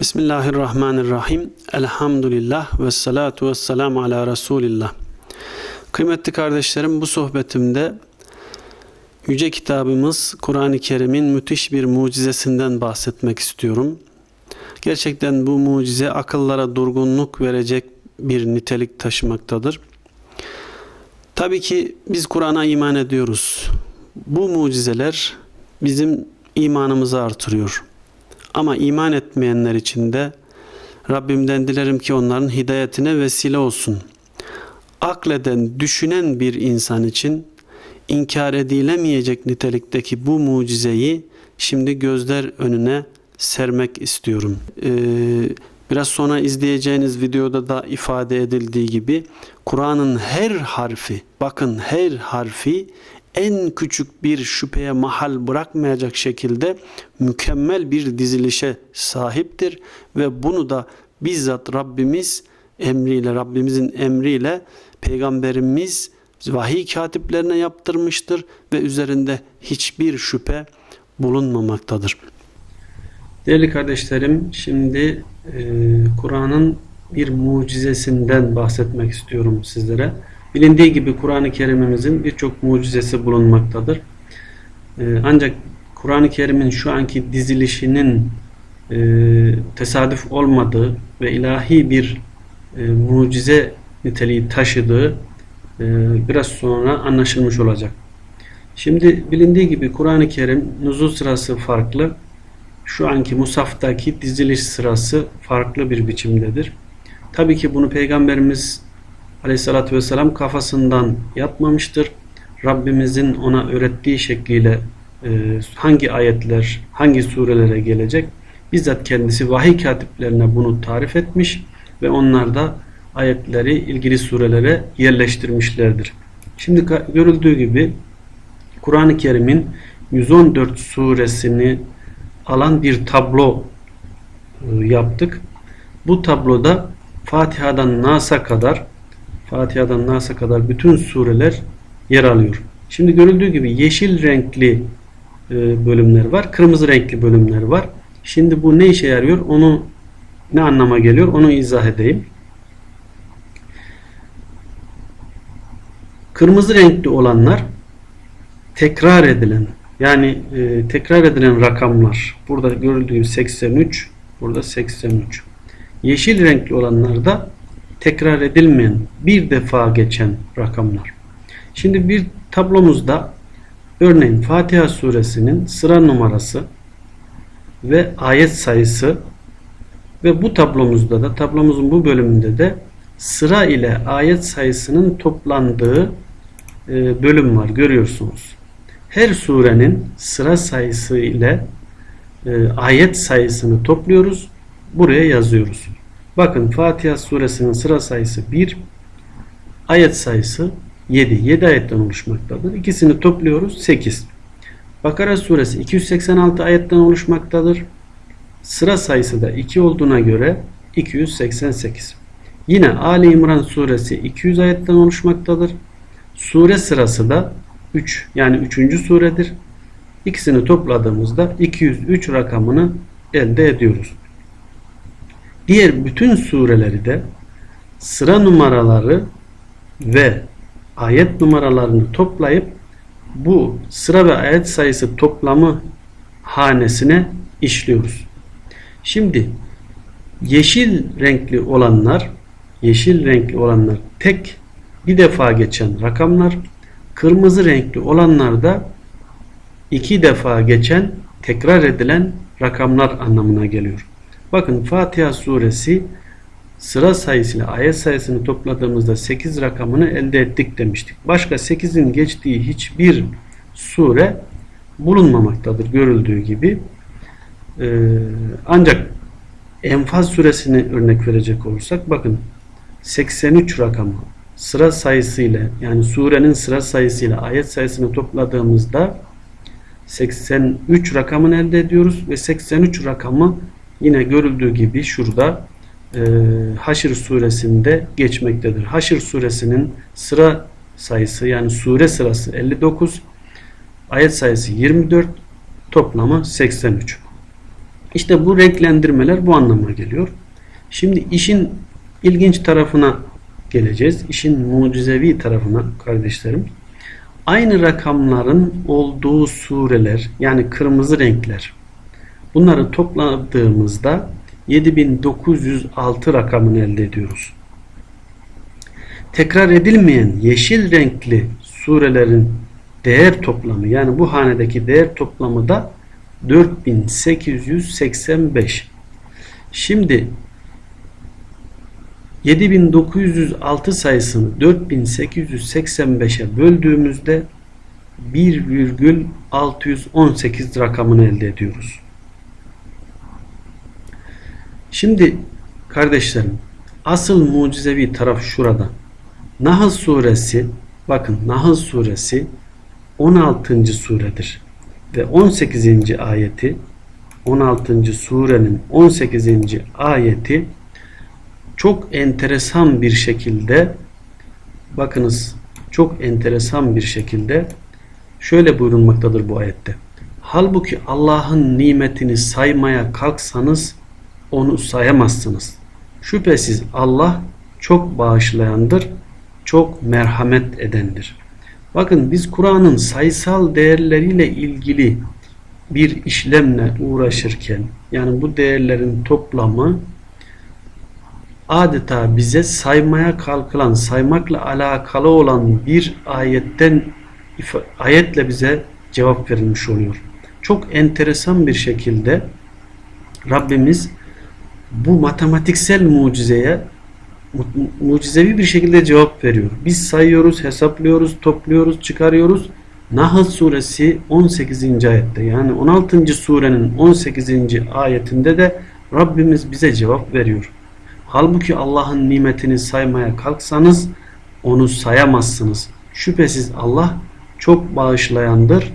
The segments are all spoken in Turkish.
Bismillahirrahmanirrahim. Elhamdülillah ve salatu ve selamu ala Resulillah. Kıymetli kardeşlerim bu sohbetimde Yüce kitabımız Kur'an-ı Kerim'in müthiş bir mucizesinden bahsetmek istiyorum. Gerçekten bu mucize akıllara durgunluk verecek bir nitelik taşımaktadır. Tabii ki biz Kur'an'a iman ediyoruz. Bu mucizeler bizim imanımızı artırıyor. Ama iman etmeyenler için de Rabbimden dilerim ki onların hidayetine vesile olsun. Akleden, düşünen bir insan için inkar edilemeyecek nitelikteki bu mucizeyi şimdi gözler önüne sermek istiyorum. Ee, biraz sonra izleyeceğiniz videoda da ifade edildiği gibi Kur'an'ın her harfi, bakın her harfi en küçük bir şüpheye mahal bırakmayacak şekilde mükemmel bir dizilişe sahiptir ve bunu da bizzat Rabbimiz emriyle Rabbimizin emriyle peygamberimiz vahiy katiplerine yaptırmıştır ve üzerinde hiçbir şüphe bulunmamaktadır. Değerli kardeşlerim, şimdi e, Kur'an'ın bir mucizesinden bahsetmek istiyorum sizlere. Bilindiği gibi Kur'an-ı Kerim'imizin birçok mucizesi bulunmaktadır. Ee, ancak Kur'an-ı Kerim'in şu anki dizilişinin e, tesadüf olmadığı ve ilahi bir e, mucize niteliği taşıdığı e, biraz sonra anlaşılmış olacak. Şimdi bilindiği gibi Kur'an-ı Kerim nuzul sırası farklı. Şu anki musaftaki diziliş sırası farklı bir biçimdedir. Tabii ki bunu Peygamberimiz Aleyhissalatü vesselam kafasından yapmamıştır. Rabbimizin ona öğrettiği şekliyle e, hangi ayetler, hangi surelere gelecek bizzat kendisi vahiy katiplerine bunu tarif etmiş ve onlar da ayetleri ilgili surelere yerleştirmişlerdir. Şimdi görüldüğü gibi Kur'an-ı Kerim'in 114 suresini alan bir tablo e, yaptık. Bu tabloda Fatiha'dan Nas'a kadar Fatiha'dan Nas'a kadar bütün sureler yer alıyor. Şimdi görüldüğü gibi yeşil renkli e, bölümler var. Kırmızı renkli bölümler var. Şimdi bu ne işe yarıyor? Onu ne anlama geliyor? Onu izah edeyim. Kırmızı renkli olanlar tekrar edilen yani e, tekrar edilen rakamlar. Burada görüldüğü gibi 83, burada 83. Yeşil renkli olanlar da tekrar edilmeyen, bir defa geçen rakamlar. Şimdi bir tablomuzda örneğin Fatiha suresinin sıra numarası ve ayet sayısı ve bu tablomuzda da tablomuzun bu bölümünde de sıra ile ayet sayısının toplandığı e, bölüm var görüyorsunuz. Her surenin sıra sayısı ile e, ayet sayısını topluyoruz. Buraya yazıyoruz. Bakın Fatiha suresinin sıra sayısı 1, ayet sayısı 7. 7 ayetten oluşmaktadır. İkisini topluyoruz 8. Bakara suresi 286 ayetten oluşmaktadır. Sıra sayısı da 2 olduğuna göre 288. Yine Ali İmran suresi 200 ayetten oluşmaktadır. Sure sırası da 3 yani 3. suredir. İkisini topladığımızda 203 rakamını elde ediyoruz. Diğer bütün sureleri de sıra numaraları ve ayet numaralarını toplayıp bu sıra ve ayet sayısı toplamı hanesine işliyoruz. Şimdi yeşil renkli olanlar yeşil renkli olanlar tek bir defa geçen rakamlar kırmızı renkli olanlar da iki defa geçen tekrar edilen rakamlar anlamına geliyor. Bakın Fatiha suresi sıra sayısıyla ayet sayısını topladığımızda 8 rakamını elde ettik demiştik. Başka 8'in geçtiği hiçbir sure bulunmamaktadır görüldüğü gibi. Ee, ancak Enfal suresini örnek verecek olursak bakın 83 rakamı sıra sayısıyla yani surenin sıra sayısıyla ayet sayısını topladığımızda 83 rakamını elde ediyoruz ve 83 rakamı yine görüldüğü gibi şurada e, Haşr suresinde geçmektedir. Haşr suresinin sıra sayısı yani sure sırası 59 ayet sayısı 24 toplamı 83. İşte bu renklendirmeler bu anlama geliyor. Şimdi işin ilginç tarafına geleceğiz. İşin mucizevi tarafına kardeşlerim. Aynı rakamların olduğu sureler yani kırmızı renkler bunları topladığımızda 7906 rakamını elde ediyoruz. Tekrar edilmeyen yeşil renkli surelerin değer toplamı yani bu hanedeki değer toplamı da 4885. Şimdi 7906 sayısını 4885'e böldüğümüzde 1,618 rakamını elde ediyoruz. Şimdi kardeşlerim asıl mucizevi taraf şurada. Nahl suresi bakın Nahl suresi 16. suredir ve 18. ayeti 16. surenin 18. ayeti çok enteresan bir şekilde bakınız çok enteresan bir şekilde şöyle buyurulmaktadır bu ayette. Halbuki Allah'ın nimetini saymaya kalksanız onu sayamazsınız. Şüphesiz Allah çok bağışlayandır, çok merhamet edendir. Bakın biz Kur'an'ın sayısal değerleriyle ilgili bir işlemle uğraşırken yani bu değerlerin toplamı adeta bize saymaya kalkılan, saymakla alakalı olan bir ayetten ayetle bize cevap verilmiş oluyor. Çok enteresan bir şekilde Rabbimiz bu matematiksel mucizeye mucizevi bir şekilde cevap veriyor. Biz sayıyoruz, hesaplıyoruz, topluyoruz, çıkarıyoruz. Nahl suresi 18. ayette yani 16. surenin 18. ayetinde de Rabbimiz bize cevap veriyor. Halbuki Allah'ın nimetini saymaya kalksanız onu sayamazsınız. Şüphesiz Allah çok bağışlayandır,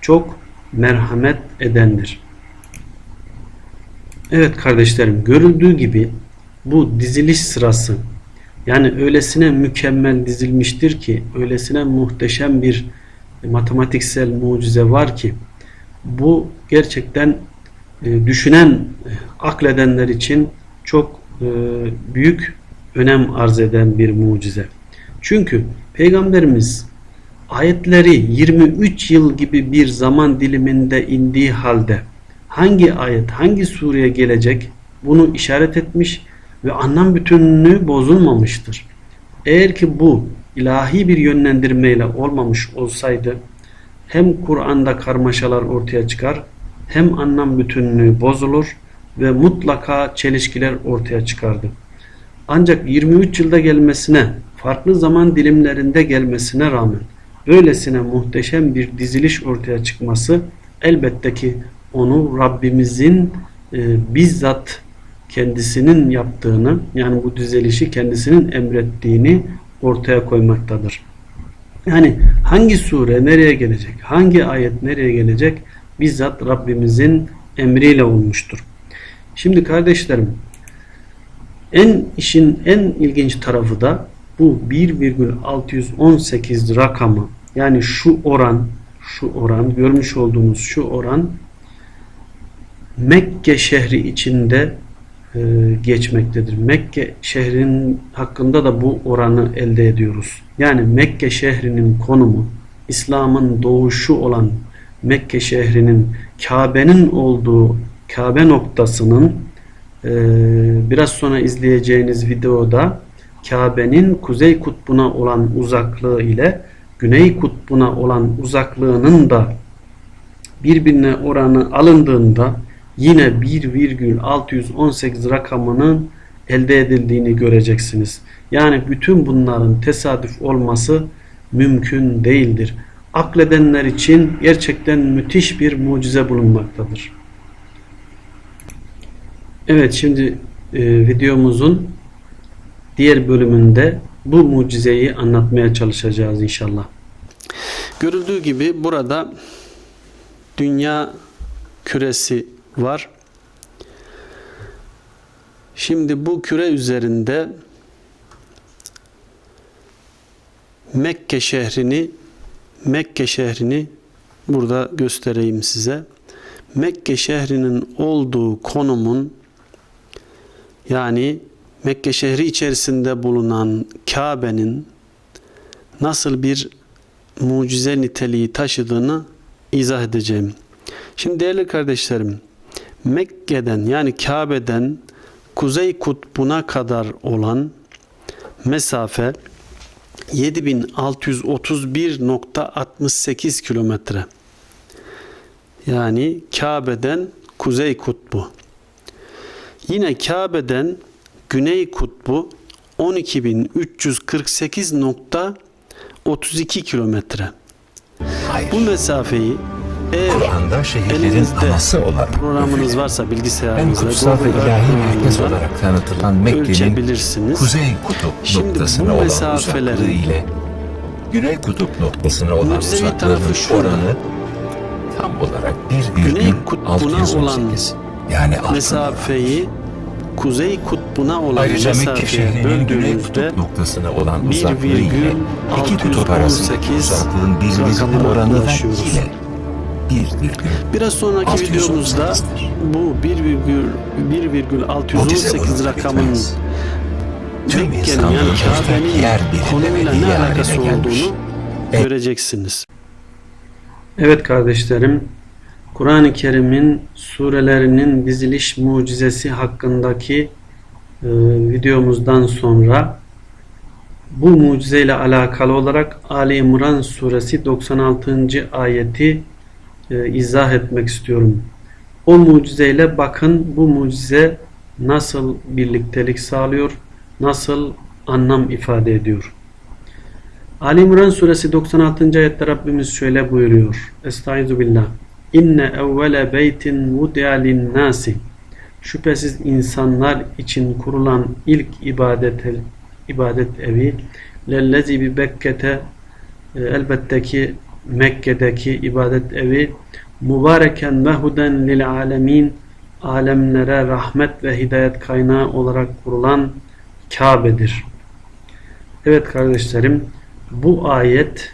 çok merhamet edendir. Evet kardeşlerim görüldüğü gibi bu diziliş sırası yani öylesine mükemmel dizilmiştir ki öylesine muhteşem bir matematiksel mucize var ki bu gerçekten e, düşünen, e, akledenler için çok e, büyük önem arz eden bir mucize. Çünkü Peygamberimiz ayetleri 23 yıl gibi bir zaman diliminde indiği halde hangi ayet, hangi sureye gelecek bunu işaret etmiş ve anlam bütünlüğü bozulmamıştır. Eğer ki bu ilahi bir yönlendirmeyle olmamış olsaydı hem Kur'an'da karmaşalar ortaya çıkar hem anlam bütünlüğü bozulur ve mutlaka çelişkiler ortaya çıkardı. Ancak 23 yılda gelmesine, farklı zaman dilimlerinde gelmesine rağmen böylesine muhteşem bir diziliş ortaya çıkması elbette ki onu Rabbimizin e, bizzat kendisinin yaptığını yani bu düzelişi kendisinin emrettiğini ortaya koymaktadır. Yani hangi sure nereye gelecek, hangi ayet nereye gelecek bizzat Rabbimizin emriyle olmuştur. Şimdi kardeşlerim en işin en ilginç tarafı da bu 1,618 rakamı yani şu oran şu oran görmüş olduğunuz şu oran Mekke şehri içinde e, geçmektedir. Mekke şehrinin hakkında da bu oranı elde ediyoruz. Yani Mekke şehrinin konumu İslam'ın doğuşu olan Mekke şehrinin Kabe'nin olduğu Kabe noktasının e, biraz sonra izleyeceğiniz videoda Kabe'nin kuzey kutbuna olan uzaklığı ile güney kutbuna olan uzaklığının da birbirine oranı alındığında yine 1,618 rakamının elde edildiğini göreceksiniz. Yani bütün bunların tesadüf olması mümkün değildir. Akledenler için gerçekten müthiş bir mucize bulunmaktadır. Evet şimdi e, videomuzun diğer bölümünde bu mucizeyi anlatmaya çalışacağız inşallah. Görüldüğü gibi burada dünya küresi var. Şimdi bu küre üzerinde Mekke şehrini Mekke şehrini burada göstereyim size. Mekke şehrinin olduğu konumun yani Mekke şehri içerisinde bulunan Kabe'nin nasıl bir mucize niteliği taşıdığını izah edeceğim. Şimdi değerli kardeşlerim, Mekke'den yani Kabe'den Kuzey Kutbu'na kadar olan mesafe 7631.68 kilometre. Yani Kabe'den Kuzey Kutbu. Yine Kabe'den Güney Kutbu 12.348.32 kilometre. Bu mesafeyi eğer Kur'an'da şehirlerin elinizde anası olarak programınız varsa en bilgisayarınızda kutsal ve ilahi merkez olarak tanıtılan Mekke'nin kuzey kutup Şimdi noktasına olan uzaklığı ile güney kutup noktasına olan uzaklığının oranı tam olarak Güney 1,618. kutbuna yani mesafeyi Kuzey Kutbu'na olan Ayrıca Mekke şehrinin güney kutup noktasına olan 1,618 uzaklığı ile iki kutup arasındaki uzaklığın birbirine rakamına oranı da yine 1,618. Biraz sonraki videomuzda bu 1,618 rakamının Tüm Mekke'nin yani Kabe'nin ve ne alakası olduğunu göreceksiniz. Evet kardeşlerim, Kur'an-ı Kerim'in surelerinin diziliş mucizesi hakkındaki e, videomuzdan sonra bu mucizeyle alakalı olarak Ali İmran suresi 96. ayeti e, izah etmek istiyorum. O mucizeyle bakın bu mucize nasıl birliktelik sağlıyor, nasıl anlam ifade ediyor. Ali İmran suresi 96. ayette Rabbimiz şöyle buyuruyor. Estaizu billah. İnne evvele beytin vudi'a linnâsi. Şüphesiz insanlar için kurulan ilk ibadet ibadet evi lellezi bi Bekke'te e, elbette ki Mekke'deki ibadet evi mübareken ve lil alemin alemlere rahmet ve hidayet kaynağı olarak kurulan Kabe'dir. Evet kardeşlerim bu ayet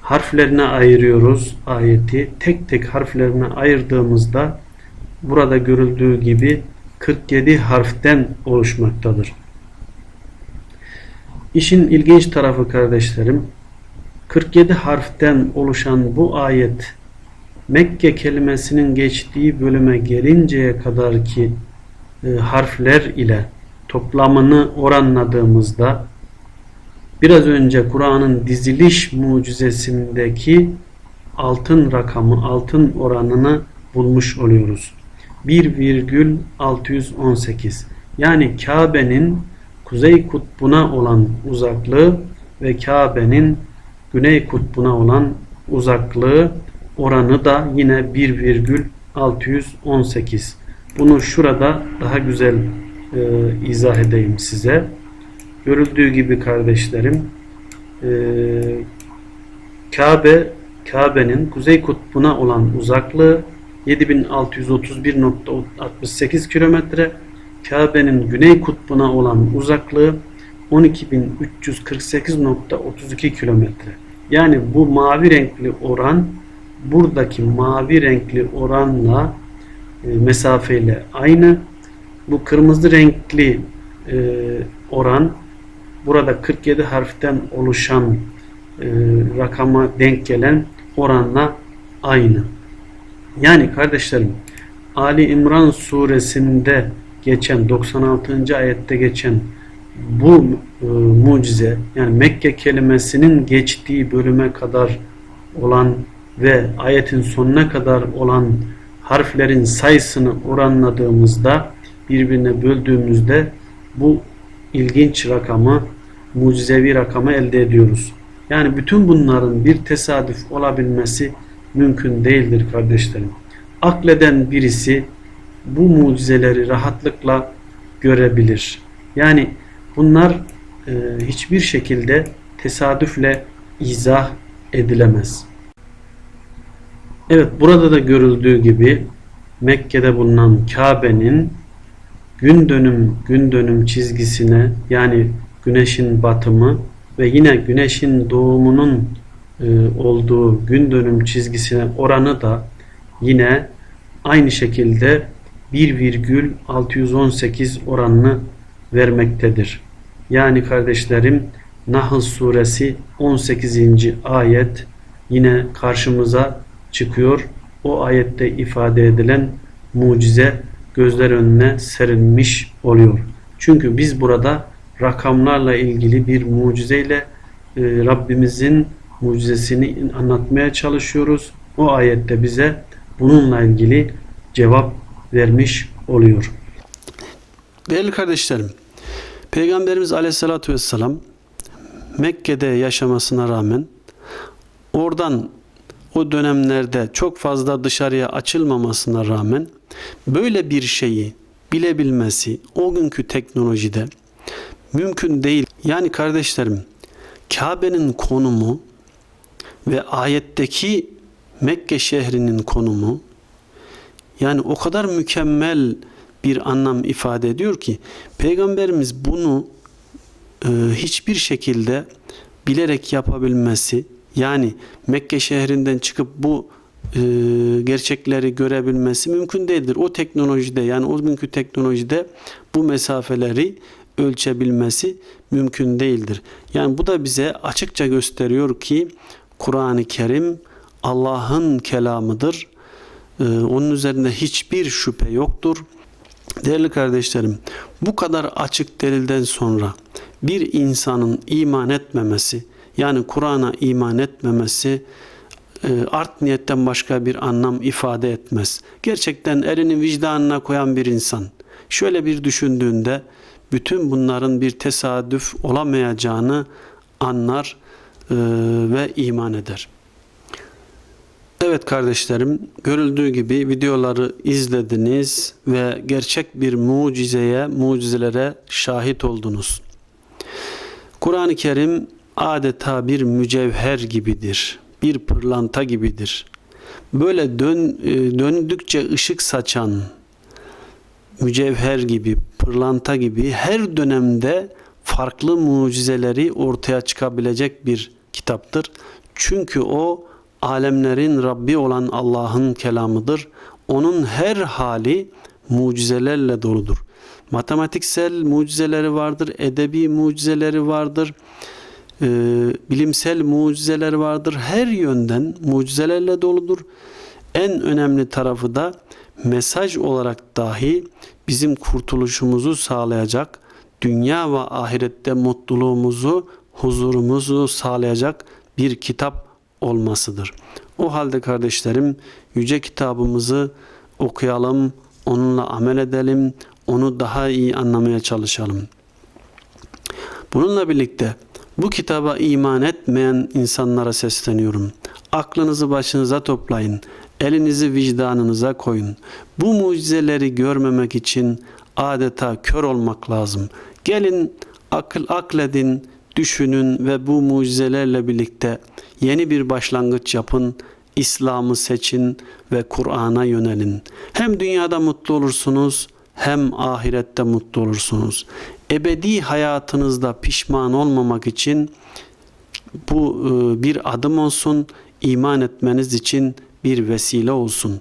harflerine ayırıyoruz ayeti. Tek tek harflerine ayırdığımızda burada görüldüğü gibi 47 harften oluşmaktadır. İşin ilginç tarafı kardeşlerim 47 harften oluşan bu ayet Mekke kelimesinin geçtiği bölüme gelinceye kadar ki e, harfler ile toplamını oranladığımızda biraz önce Kur'an'ın diziliş mucizesindeki altın rakamı, altın oranını bulmuş oluyoruz. 1,618 yani Kabe'nin kuzey kutbuna olan uzaklığı ve Kabe'nin güney kutbuna olan uzaklığı oranı da yine 1,618. Bunu şurada daha güzel e, izah edeyim size. Görüldüğü gibi kardeşlerim e, Kabe Kabe'nin kuzey kutbuna olan uzaklığı 7631.68 kilometre Kabe'nin güney kutbuna olan uzaklığı 12.348.32 kilometre. Yani bu mavi renkli oran buradaki mavi renkli oranla e, mesafeyle aynı. Bu kırmızı renkli e, oran burada 47 harften oluşan e, rakama denk gelen oranla aynı. Yani kardeşlerim Ali İmran suresinde geçen 96. ayette geçen bu e, mucize yani Mekke kelimesinin geçtiği bölüme kadar olan ve ayetin sonuna kadar olan harflerin sayısını oranladığımızda birbirine böldüğümüzde bu ilginç rakamı mucizevi rakamı elde ediyoruz. Yani bütün bunların bir tesadüf olabilmesi mümkün değildir kardeşlerim. Akleden birisi bu mucizeleri rahatlıkla görebilir. Yani bunlar e, hiçbir şekilde tesadüfle izah edilemez. Evet burada da görüldüğü gibi Mekke'de bulunan Kabe'nin gün dönüm gün dönüm çizgisine yani güneşin batımı ve yine güneşin doğumunun e, olduğu gün dönüm çizgisine oranı da yine aynı şekilde 1,618 oranını vermektedir. Yani kardeşlerim Nahl suresi 18. ayet yine karşımıza çıkıyor. O ayette ifade edilen mucize gözler önüne serilmiş oluyor. Çünkü biz burada rakamlarla ilgili bir mucizeyle e, Rabbimizin mucizesini anlatmaya çalışıyoruz. O ayette bize bununla ilgili cevap vermiş oluyor. Değerli kardeşlerim, Peygamberimiz Aleyhisselatü Vesselam Mekke'de yaşamasına rağmen oradan o dönemlerde çok fazla dışarıya açılmamasına rağmen böyle bir şeyi bilebilmesi o günkü teknolojide mümkün değil. Yani kardeşlerim Kabe'nin konumu ve ayetteki Mekke şehrinin konumu yani o kadar mükemmel bir anlam ifade ediyor ki Peygamberimiz bunu e, hiçbir şekilde bilerek yapabilmesi yani Mekke şehrinden çıkıp bu e, gerçekleri görebilmesi mümkün değildir. O teknolojide yani o günkü teknolojide bu mesafeleri ölçebilmesi mümkün değildir. Yani bu da bize açıkça gösteriyor ki Kur'an-ı Kerim Allah'ın kelamıdır. Ee, onun üzerinde hiçbir şüphe yoktur. Değerli kardeşlerim, bu kadar açık delilden sonra bir insanın iman etmemesi, yani Kur'an'a iman etmemesi e, art niyetten başka bir anlam ifade etmez. Gerçekten elini vicdanına koyan bir insan şöyle bir düşündüğünde bütün bunların bir tesadüf olamayacağını anlar e, ve iman eder. Evet kardeşlerim, görüldüğü gibi videoları izlediniz ve gerçek bir mucizeye, mucizelere şahit oldunuz. Kur'an-ı Kerim adeta bir mücevher gibidir, bir pırlanta gibidir. Böyle dön, e, döndükçe ışık saçan mücevher gibi, pırlanta gibi her dönemde farklı mucizeleri ortaya çıkabilecek bir kitaptır. Çünkü o alemlerin Rabbi olan Allah'ın kelamıdır. Onun her hali mucizelerle doludur. Matematiksel mucizeleri vardır, edebi mucizeleri vardır, e, bilimsel mucizeler vardır. Her yönden mucizelerle doludur. En önemli tarafı da mesaj olarak dahi bizim kurtuluşumuzu sağlayacak, dünya ve ahirette mutluluğumuzu, huzurumuzu sağlayacak bir kitap olmasıdır. O halde kardeşlerim yüce kitabımızı okuyalım, onunla amel edelim, onu daha iyi anlamaya çalışalım. Bununla birlikte bu kitaba iman etmeyen insanlara sesleniyorum. Aklınızı başınıza toplayın. Elinizi vicdanınıza koyun. Bu mucizeleri görmemek için adeta kör olmak lazım. Gelin akıl akledin, düşünün ve bu mucizelerle birlikte yeni bir başlangıç yapın. İslam'ı seçin ve Kur'an'a yönelin. Hem dünyada mutlu olursunuz hem ahirette mutlu olursunuz. Ebedi hayatınızda pişman olmamak için bu e, bir adım olsun, iman etmeniz için bir vesile olsun.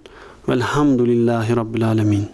Velhamdülillahi Rabbil Alemin.